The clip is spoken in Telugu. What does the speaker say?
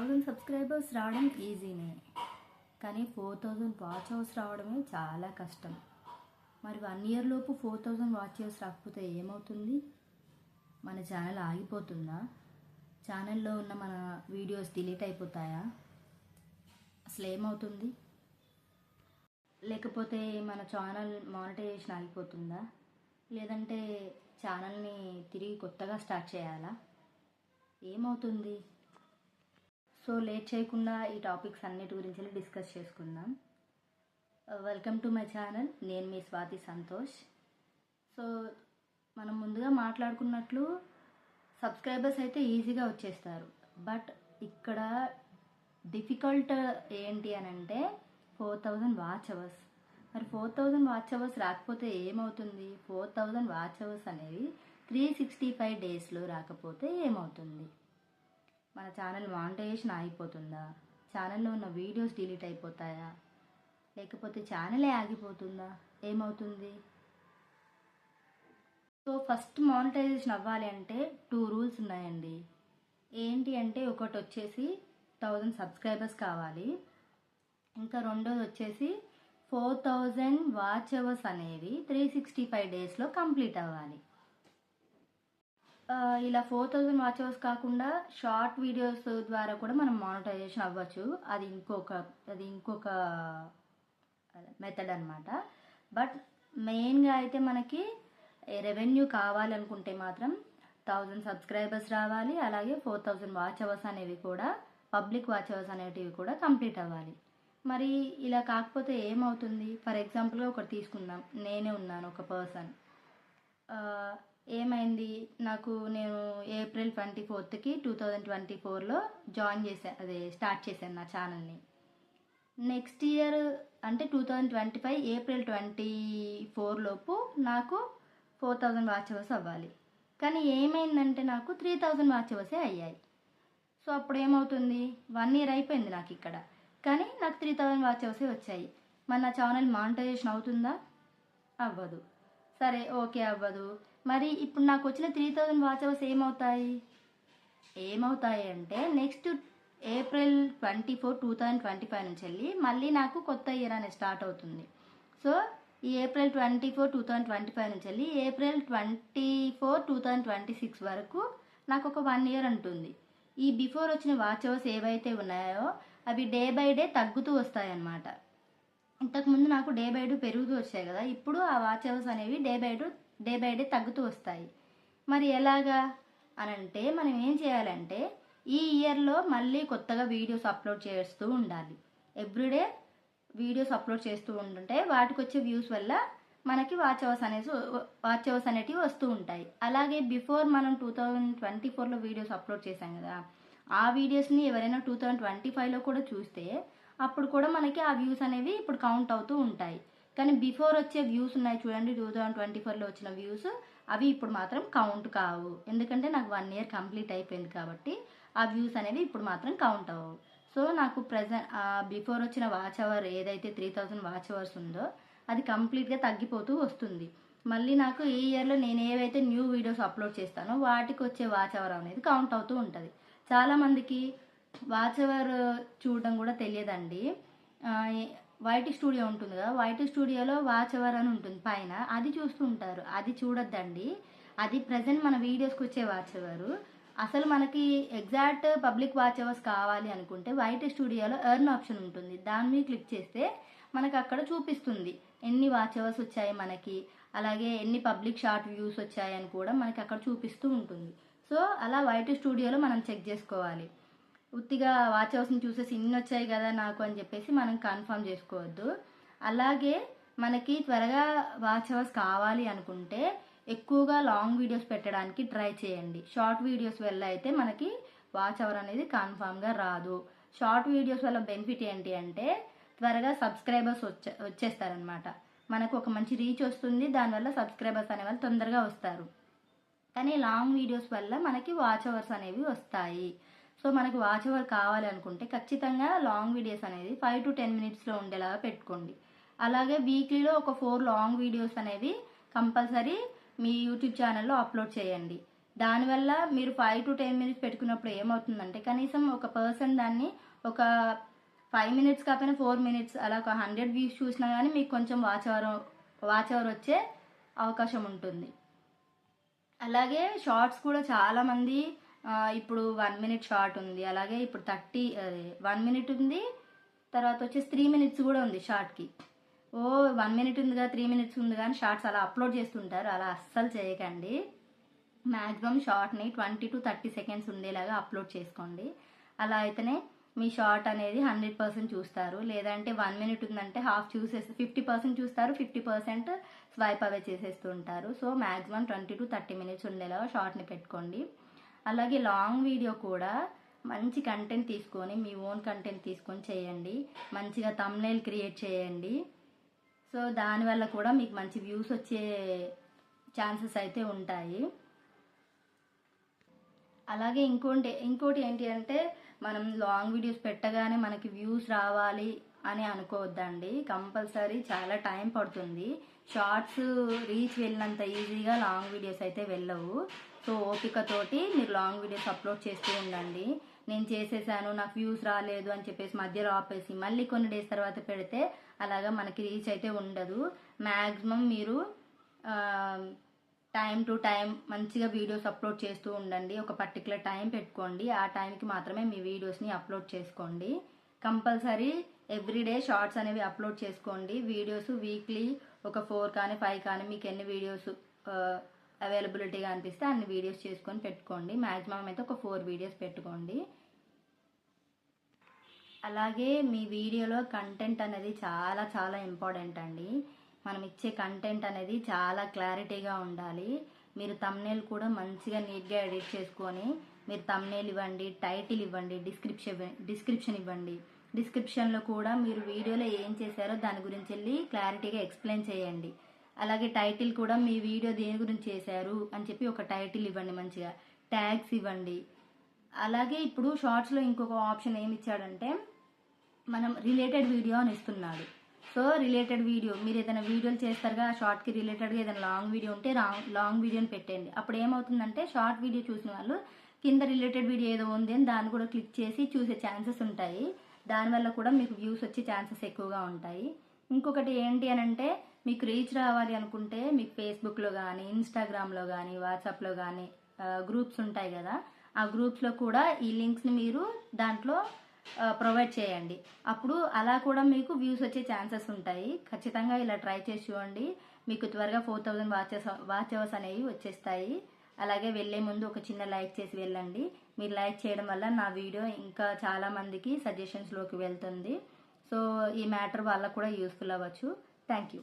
థౌజండ్ సబ్స్క్రైబర్స్ రావడం ఈజీనే. కానీ ఫోర్ థౌజండ్ వాచ్ అవర్స్ రావడమే చాలా కష్టం. మరి వన్ ఇయర్ లోపు ఫోర్ థౌజండ్ వాచ్ అవర్స్ రాకపోతే ఏమవుతుంది? మన ఛానల్ ఆగిపోతుందా? ఛానల్లో ఉన్న మన వీడియోస్ డిలీట్ అయిపోతాయా? అసలు ఏమవుతుంది? లేకపోతే మన ఛానల్ మానిటైజేషన్ ఆగిపోతుందా? లేదంటే ఛానల్ని తిరిగి కొత్తగా స్టార్ట్ చేయాలా? ఏమవుతుంది? సో లేట్ చేయకుండా ఈ టాపిక్స్ అన్నిటి గురించి డిస్కస్ చేసుకుందాం. వెల్కమ్ టు మై ఛానల్ నేను మీ స్వాతి సంతోష్. సో మనం ముందుగా మాట్లాడుకున్నట్లు సబ్స్క్రైబర్స్ అయితే ఈజీగా వచ్చేస్తారు. బట్ ఇక్కడ డిఫికల్ట్ ఏంటి అని అంటే ఫోర్ థౌజండ్ వాచ్ అవర్స్ మరి ఫోర్ థౌజండ్ వాచ్ అవర్స్ రాకపోతే ఏమవుతుంది? ఫోర్ థౌజండ్ వాచ్ అవర్స్ అనేవి త్రీ సిక్స్టీ ఫైవ్ డేస్లో రాకపోతే ఏమవుతుంది? మన ఛానల్ మానిటైజేషన్ ఆగిపోతుందా? ఛానల్లో ఉన్న వీడియోస్ డిలీట్ అయిపోతాయా? లేకపోతే ఛానలే ఆగిపోతుందా? ఏమవుతుంది? సో ఫస్ట్ మానిటైజేషన్ అవ్వాలి అంటే టూ రూల్స్ ఉన్నాయండి. ఏంటి అంటే ఒకటి వచ్చేసి థౌజండ్ సబ్స్క్రైబర్స్ కావాలి. ఇంకా రెండోది వచ్చేసి ఫోర్ థౌజండ్ వాచ్ అవర్స్ అనేవి త్రీ సిక్స్టీ ఫైవ్ డేస్లో కంప్లీట్ అవ్వాలి. ఇలా ఫోర్ థౌజండ్ వాచ్ కాకుండా షార్ట్ వీడియోస్ ద్వారా కూడా మనం మానిటైజేషన్ అవ్వచ్చు. అది ఇంకొక అది ఇంకొక మెథడ్ అనమాట బట్ మెయిన్గా అయితే మనకి రెవెన్యూ కావాలనుకుంటే మాత్రం థౌజండ్ సబ్స్క్రైబర్స్ రావాలి. అలాగే ఫోర్ థౌజండ్ వాచ్ అవర్స్ అనేవి కూడా పబ్లిక్ వాచ్ అవర్స్ అనేటివి కూడా కంప్లీట్ అవ్వాలి. మరి ఇలా కాకపోతే ఏమవుతుంది? ఫర్ ఎగ్జాంపుల్గా ఒకటి తీసుకుందాం. నేనే ఉన్నాను ఒక పర్సన్ ఏమైంది? నాకు నేను ఏప్రిల్ ట్వంటీ ఫోర్త్కి టూ థౌజండ్ ట్వంటీ ఫోర్లో జాయిన్ చేశాను అదే స్టార్ట్ చేశాను నా ఛానల్ని. నెక్స్ట్ ఇయర్ అంటే two thousand twenty five April twenty four లోపు నాకు ఫోర్ థౌజండ్ వాచ్ అవర్స్ అవ్వాలి. కానీ ఏమైందంటే నాకు త్రీ థౌజండ్ వాచ్ అవర్సే అయ్యాయి. సో అప్పుడు ఏమవుతుంది వన్ ఇయర్ అయిపోయింది నాకు ఇక్కడ. కానీ నాకు త్రీ థౌజండ్ వాచ్ అవర్సే వచ్చాయి. మరి నా ఛానల్ మానిటైజేషన్ అవుతుందా? అవ్వదు. సరే ఓకే అవ్వదు. మరి ఇప్పుడు నాకు వచ్చిన త్రీ థౌజండ్ వాచ్ అవర్స్ ఏమవుతాయి? ఏమవుతాయి అంటే next April twenty four two thousand twenty five నుంచి వెళ్ళి మళ్ళీ నాకు కొత్త ఇయర్ అనేది స్టార్ట్ అవుతుంది. సో ఈ April twenty four two thousand twenty five నుంచి వెళ్ళి April twenty four two thousand twenty six వరకు నాకు ఒక వన్ ఇయర్ ఉంటుంది. ఈ బిఫోర్ వచ్చిన వాచ్ అవర్స్ ఏవైతే ఉన్నాయో అవి డే బై డే తగ్గుతూ వస్తాయన్నమాట ఇంతకుముందు నాకు డే బై డే పెరుగుతూ వచ్చాయి కదా ఇప్పుడు ఆ వాచ్ అవర్స్ అనేవి day by day day by day తగ్గుతూ వస్తాయి. మరి ఎలాగా? అని అంటే మనం ఏం చేయాలంటే ఈ ఇయర్లో మళ్ళీ కొత్తగా వీడియోస్ అప్లోడ్ చేస్తూ ఉండాలి. ఎవ్రీడే వీడియోస్ అప్లోడ్ చేస్తూ ఉంటుంటే వాటికి వచ్చే వ్యూస్ వల్ల మనకి వాచ్ అవర్స్ అనేసి వాచ్ అవర్స్ అనేటివి వస్తూ ఉంటాయి. అలాగే బిఫోర్ మనం టూ థౌజండ్ ట్వంటీ ఫోర్లో వీడియోస్ అప్లోడ్ చేశాం కదా ఆ వీడియోస్ని ఎవరైనా టూ థౌజండ్ ట్వంటీ ఫైవ్లో కూడా చూస్తే అప్పుడు కూడా మనకి ఆ వ్యూస్ అనేవి ఇప్పుడు కౌంట్ అవుతూ ఉంటాయి. కానీ బిఫోర్ వచ్చే వ్యూస్ ఉన్నాయి చూడండి టూ థౌజండ్ ట్వంటీ ఫోర్లో వచ్చిన వ్యూస్ అవి ఇప్పుడు మాత్రం కౌంట్ కావు. ఎందుకంటే నాకు వన్ ఇయర్ కంప్లీట్ అయిపోయింది కాబట్టి ఆ వ్యూస్ అనేవి ఇప్పుడు మాత్రం కౌంట్ అవ్వవు. సో నాకు ప్రజెంట్ బిఫోర్ వచ్చిన వాచ్ అవర్ ఏదైతే త్రీ థౌజండ్ వాచ్ అవర్స్ ఉందో అది కంప్లీట్గా తగ్గిపోతూ వస్తుంది. మళ్ళీ నాకు ఈ ఇయర్లో నేను ఏవైతే న్యూ వీడియోస్ అప్లోడ్ చేస్తానో వాటికి వచ్చే వాచ్ అవర్ అనేది కౌంట్ అవుతూ ఉంటుంది. చాలామందికి వాచ్ అవర్ చూడడం కూడా తెలియదండి. వైట్ స్టూడియో ఉంటుంది కదా వైట్ స్టూడియోలో వాచ్ అవర్ అని ఉంటుంది పైన. అది చూస్తూ ఉంటారు. అది చూడొద్దండి. అది ప్రజెంట్ మన వీడియోస్కి వచ్చే వాచ్ అవరు అసలు మనకి ఎగ్జాక్ట్ పబ్లిక్ వాచ్ అవర్స్ కావాలి అనుకుంటే వైట్ స్టూడియోలో ఎర్న్ ఆప్షన్ ఉంటుంది. దాని మీద క్లిక్ చేస్తే మనకు అక్కడ చూపిస్తుంది. ఎన్ని వాచ్ అవర్స్ వచ్చాయి మనకి అలాగే ఎన్ని పబ్లిక్ షార్ట్ వ్యూస్ వచ్చాయి అని కూడా మనకి అక్కడ చూపిస్తూ ఉంటుంది. సో అలా వైట్ స్టూడియోలో మనం చెక్ చేసుకోవాలి. ఉత్తిగా వాచ్ అవర్స్ని చూసేసి ఇన్ని వచ్చాయి కదా నాకు అని చెప్పేసి మనం కన్ఫర్మ్ చేసుకోవద్దు. అలాగే మనకి త్వరగా వాచ్ అవర్స్ కావాలి అనుకుంటే ఎక్కువగా లాంగ్ వీడియోస్ పెట్టడానికి ట్రై చేయండి. షార్ట్ వీడియోస్ వల్ల అయితే మనకి వాచ్ అవర్ అనేది కన్ఫామ్గా రాదు. షార్ట్ వీడియోస్ వల్ల బెనిఫిట్ ఏంటి అంటే త్వరగా సబ్స్క్రైబర్స్ వచ్చే వచ్చేస్తారనమాట మనకు ఒక మంచి రీచ్ వస్తుంది దానివల్ల సబ్స్క్రైబర్స్ అనే వాళ్ళు తొందరగా వస్తారు. కానీ లాంగ్ వీడియోస్ వల్ల మనకి వాచ్ అవర్స్ అనేవి వస్తాయి. సో మనకి వాచ్ అవర్ కావాలి అనుకుంటే ఖచ్చితంగా లాంగ్ వీడియోస్ అనేది ఫైవ్ టు టెన్ మినిట్స్లో ఉండేలాగా పెట్టుకోండి. అలాగే వీక్లీలో ఒక ఫోర్ లాంగ్ వీడియోస్ అనేవి కంపల్సరీ మీ యూట్యూబ్ ఛానల్లో అప్లోడ్ చేయండి. దానివల్ల మీరు ఫైవ్ టు టెన్ మినిట్స్ పెట్టుకున్నప్పుడు ఏమవుతుందంటే కనీసం ఒక పర్సన్ దాన్ని ఒక ఫైవ్ మినిట్స్ కాకపోయినా ఫోర్ మినిట్స్ అలా ఒక హండ్రెడ్ వ్యూస్ చూసినా కానీ మీకు కొంచెం వాచ్ అవర్ వాచ్ అవర్ వచ్చే అవకాశం ఉంటుంది. అలాగే షార్ట్స్ కూడా చాలామంది ఇప్పుడు వన్ మినిట్ షార్ట్ ఉంది. అలాగే ఇప్పుడు థర్టీ వన్ మినిట్ ఉంది. తర్వాత వచ్చేసి త్రీ మినిట్స్ కూడా ఉంది షార్ట్కి ఓ వన్ మినిట్ ఉందిగా త్రీ మినిట్స్ ఉంది కానీ షార్ట్స్ అలా అప్లోడ్ చేస్తుంటారు. అలా అస్సలు చేయకండి. మ్యాక్సిమం షార్ట్ని ట్వంటీ టు థర్టీ సెకండ్స్ ఉండేలాగా అప్లోడ్ చేసుకోండి. అలా అయితేనే మీ షార్ట్ అనేది హండ్రెడ్ పర్సెంట్ చూస్తారు. లేదంటే వన్ మినిట్ ఉందంటే హాఫ్ చూసేసి ఫిఫ్టీ పర్సెంట్ చూస్తారు. ఫిఫ్టీ పర్సెంట్ స్వైప్ అవే చేసేస్తూ ఉంటారు so maximum twenty to thirty minutes ఉండేలాగా షార్ట్ని పెట్టుకోండి. అలాగే లాంగ్ వీడియో కూడా మంచి కంటెంట్ తీసుకొని మీ ఓన్ కంటెంట్ తీసుకొని చేయండి. మంచిగా తమ్నైల్ క్రియేట్ చేయండి. సో దానివల్ల కూడా మీకు మంచి వ్యూస్ వచ్చే ఛాన్సెస్ అయితే ఉంటాయి. అలాగే ఇంకోటి ఇంకోటి ఏంటి అంటే మనం లాంగ్ వీడియోస్ పెట్టగానే మనకి వ్యూస్ రావాలి అని అనుకోవద్దండి. కంపల్సరీ చాలా టైం పడుతుంది. షార్ట్స్ రీచ్ వెళ్ళినంత ఈజీగా లాంగ్ వీడియోస్ అయితే వెళ్ళవు. సో ఓపికతోటి మీరు లాంగ్ వీడియోస్ అప్లోడ్ చేస్తూ ఉండండి. నేను చేసేసాను నాకు వ్యూస్ రాలేదు అని చెప్పేసి మధ్యలో ఆపేసి మళ్ళీ కొన్ని డేస్ తర్వాత పెడితే అలాగా మనకి రీచ్ అయితే ఉండదు. మ్యాక్సిమం మీరు టైం టు టైం మంచిగా వీడియోస్ అప్లోడ్ చేస్తూ ఉండండి. ఒక పర్టికులర్ టైం పెట్టుకోండి. ఆ టైంకి మాత్రమే మీ వీడియోస్ని అప్లోడ్ చేసుకోండి. కంపల్సరీ ఎవ్రీడే షార్ట్స్ అనేవి అప్లోడ్ చేసుకోండి. వీడియోస్ వీక్లీ ఒక ఫోర్ కానీ ఫైవ్ కానీ మీకు ఎన్ని వీడియోస్ అవైలబిలిటీగా అనిపిస్తే అన్ని వీడియోస్ చేసుకొని పెట్టుకోండి. మ్యాక్సిమం అయితే ఒక ఫోర్ వీడియోస్ పెట్టుకోండి. అలాగే మీ వీడియోలో కంటెంట్ అనేది చాలా చాలా ఇంపార్టెంట్ అండి. మనం ఇచ్చే కంటెంట్ అనేది చాలా క్లారిటీగా ఉండాలి. మీరు తమ్నేల్ కూడా మంచిగా నీట్గా ఎడిట్ చేసుకొని మీరు తమ్నేల్ ఇవ్వండి టైటిల్ ఇవ్వండి డిస్క్రిప్షన్ డిస్క్రిప్షన్ ఇవ్వండి. డిస్క్రిప్షన్లో కూడా మీరు వీడియోలో ఏం చేశారో దాని గురించి వెళ్ళి క్లారిటీగా ఎక్స్ప్లెయిన్ చేయండి. అలాగే టైటిల్ కూడా మీ వీడియో దేని గురించి చేశారు అని చెప్పి ఒక టైటిల్ ఇవ్వండి మంచిగా. ట్యాగ్స్ ఇవ్వండి. అలాగే ఇప్పుడు షార్ట్స్లో ఇంకొక ఆప్షన్ ఏమి ఇచ్చాడంటే మనం రిలేటెడ్ వీడియో అని ఇస్తున్నాడు. So related video. మీరు ఏదైనా వీడియోలు చేస్తారుగా ఆ షార్ట్కి రిలేటెడ్గా ఏదైనా లాంగ్ వీడియో ఉంటే లాంగ్ లాంగ్ వీడియోని పెట్టండి అప్పుడు ఏమవుతుందంటే షార్ట్ వీడియో చూసిన వాళ్ళు కింద రిలేటెడ్ వీడియో ఏదో ఉంది అని దాన్ని కూడా క్లిక్ చేసి చూసే ఛాన్సెస్ ఉంటాయి. దానివల్ల కూడా మీకు వ్యూస్ వచ్చే ఛాన్సెస్ ఎక్కువగా ఉంటాయి. ఇంకొకటి ఏంటి అని అంటే మీకు రీచ్ రావాలి అనుకుంటే మీకు ఫేస్బుక్లో కానీ ఇన్స్టాగ్రామ్లో కానీ వాట్సాప్లో కానీ గ్రూప్స్ ఉంటాయి కదా. ఆ గ్రూప్స్లో కూడా ఈ లింక్స్ని మీరు దాంట్లో ప్రొవైడ్ చేయండి. అప్పుడు అలా కూడా మీకు వ్యూస్ వచ్చే ఛాన్సెస్ ఉంటాయి. ఖచ్చితంగా ఇలా ట్రై చేసి చూడండి. మీకు త్వరగా four thousand watches watch hours అనేవి వచ్చేస్తాయి. అలాగే వెళ్ళే ముందు ఒక చిన్న లైక్ చేసి వెళ్ళండి. మీరు లైక్ చేయడం వల్ల నా వీడియో ఇంకా చాలా మందికి సజెషన్స్లోకి వెళ్తుంది. సో ఈ మ్యాటర్ వాళ్ళకు కూడా యూస్ఫుల్ అవ్వచ్చు. Thank you